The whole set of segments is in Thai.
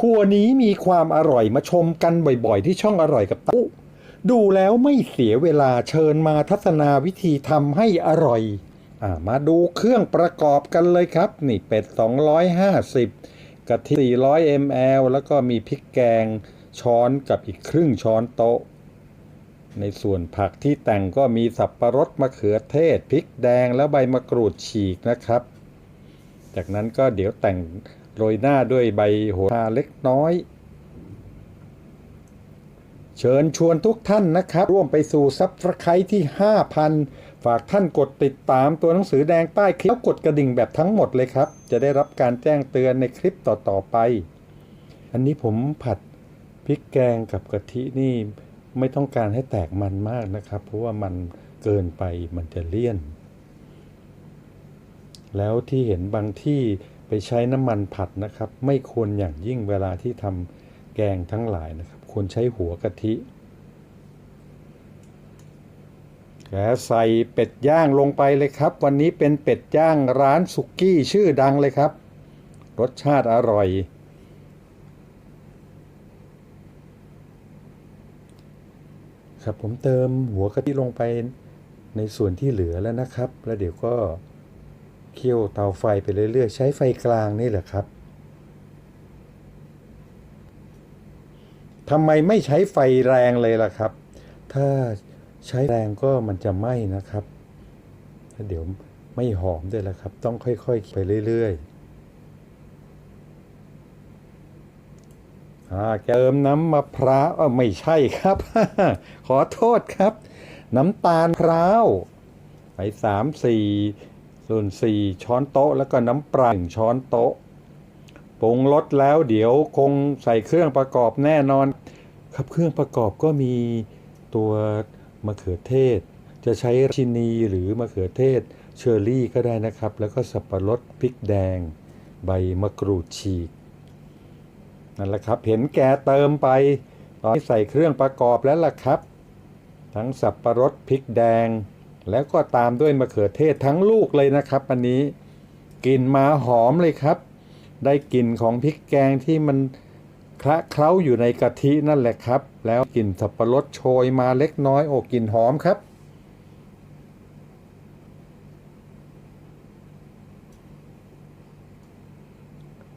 ครัวนี้มีความอร่อยมาชมกันบ่อยๆ ที่ช่องอร่อยกับตุ๊ดูแล้วไม่เสียเวลาเชิญมาทัศนาวิธีทำให้อร่อยอมาดูเครื่องประกอบกันเลยครับ นี่เป็ด 250 กะทิ 400 ml แล้วก็มีพริกแกงช้อนกับอีกครึ่งช้อนโต๊ะ ในส่วนผักที่แต่งก็มีสับประรดมะเขือเทศพริกแดงแล้วใบมะกรูดฉีกนะครับ จากนั้นก็เดี๋ยวแต่ง โรยหน้าด้วยใบโหระพาเล็กน้อย เชิญชวนทุกท่านนะครับ ร่วมไปสู่ซับสไครต์ที่ 5,000 ฝากท่านกดติดตามตัวหนังสือแดงใต้คลิปแล้วกดกระดิ่งแบบทั้งหมดเลยครับ จะได้รับการแจ้งเตือนในคลิปต่อ ๆ ไป อันนี้ผมผัดพริกแกงกับกะทินี่ไม่ต้องการให้แตกมันมากนะครับ เพราะว่ามันเกินไปมันจะเลี่ยน แล้วที่เห็นบางที่ ไปใช้น้ำมันผัดนะครับ ไม่ควรอย่างยิ่งเวลาที่ทำแกงทั้งหลายนะครับ ควรใช้หัวกะทิแล้วใส่เป็ดย่างลงไปเลยครับ วันนี้เป็นเป็ดย่างร้านสุกี้ชื่อดังเลยครับ รสชาติอร่อย ครับผมเติมหัวกะทิลงไปในส่วนที่เหลือแล้วนะครับ แล้วเดี๋ยวก็ เคี่ยวเตาไฟไปเรื่อยๆ ใช้ไฟกลางนี่แหละครับทำไมไม่ใช้ไฟแรงเลยล่ะครับ ถ้าใช้แรงก็มันจะไหม้นะครับเดี๋ยวไม่หอมด้วยล่ะครับ ต้องค่อยๆ ไปเรื่อยๆเติมน้ำมะพร้าวไม่ใช่ครับ ขอโทษครับ น้ำตาลพร้าวไปสามสี่ ส่วนสี่ช้อนโต๊ะแล้วก็น้ำปลาหนึ่งช้อนโต๊ะปรุงรสแล้วเดี๋ยวคงใส่เครื่องประกอบแน่นอน ครับเครื่องประกอบก็มีตัวมะเขือเทศ จะใช้ชินีหรือมะเขือเทศเชอร์รี่ก็ได้นะครับ แล้วก็สับปะรดพริกแดง ใบมะกรูดฉีกนั่นแหละครับ เห็นแกเติมไป ตอนนี้ใส่เครื่องประกอบแล้วล่ะครับ ทั้งสับปะรดพริกแดง แล้วก็ตามด้วยมะเขือเทศทั้งลูกเลยนะครับอันนี้กลิ่นมาหอมเลยครับ ได้กลิ่นของพริกแกงที่มันคละเคล้าอยู่ในกะทินั่นแหละครับ แล้วกลิ่นสับปะรดโชยมาเล็กน้อยโอ้กลิ่นหอมครับ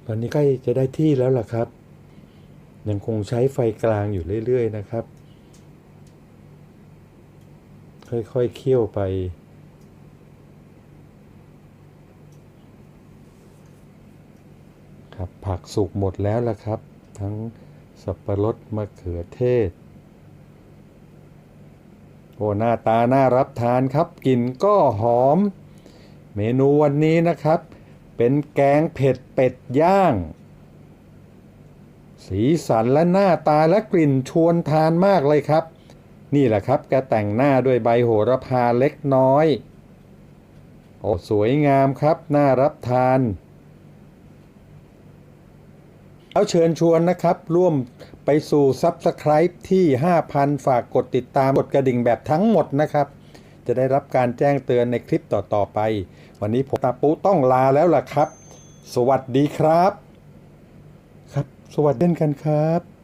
ตอนนี้ใกล้จะได้ที่แล้วล่ะครับ ยังคงใช้ไฟกลางอยู่เรื่อยๆนะครับ ค่อยๆเคี่ยวไป ครับผักสุกหมดแล้วละครับ ทั้งสับปะรดมะเขือเทศ โอ้หน้าตาน่ารับทานครับกลิ่นก็หอม เมนูวันนี้นะครับ เป็นแกงเผ็ดเป็ดย่าง สีสันและหน้าตาและกลิ่นชวนทานมากเลยครับ นี่แหละครับแกแต่งหน้าด้วยใบโหระพาเล็กน้อย โอ้สวยงามครับ น่ารับทาน เอาเชิญชวนนะครับ ร่วมไปสู่ Subscribe ที่ 5,000 ฝากกดติดตามกดกระดิ่งแบบทั้งหมดนะครับ จะได้รับการแจ้งเตือนในคลิปต่อ ๆ ไป วันนี้ผมตาปูต้องลาแล้วล่ะครับ สวัสดีครับ ครับ สวัสดีกันครับ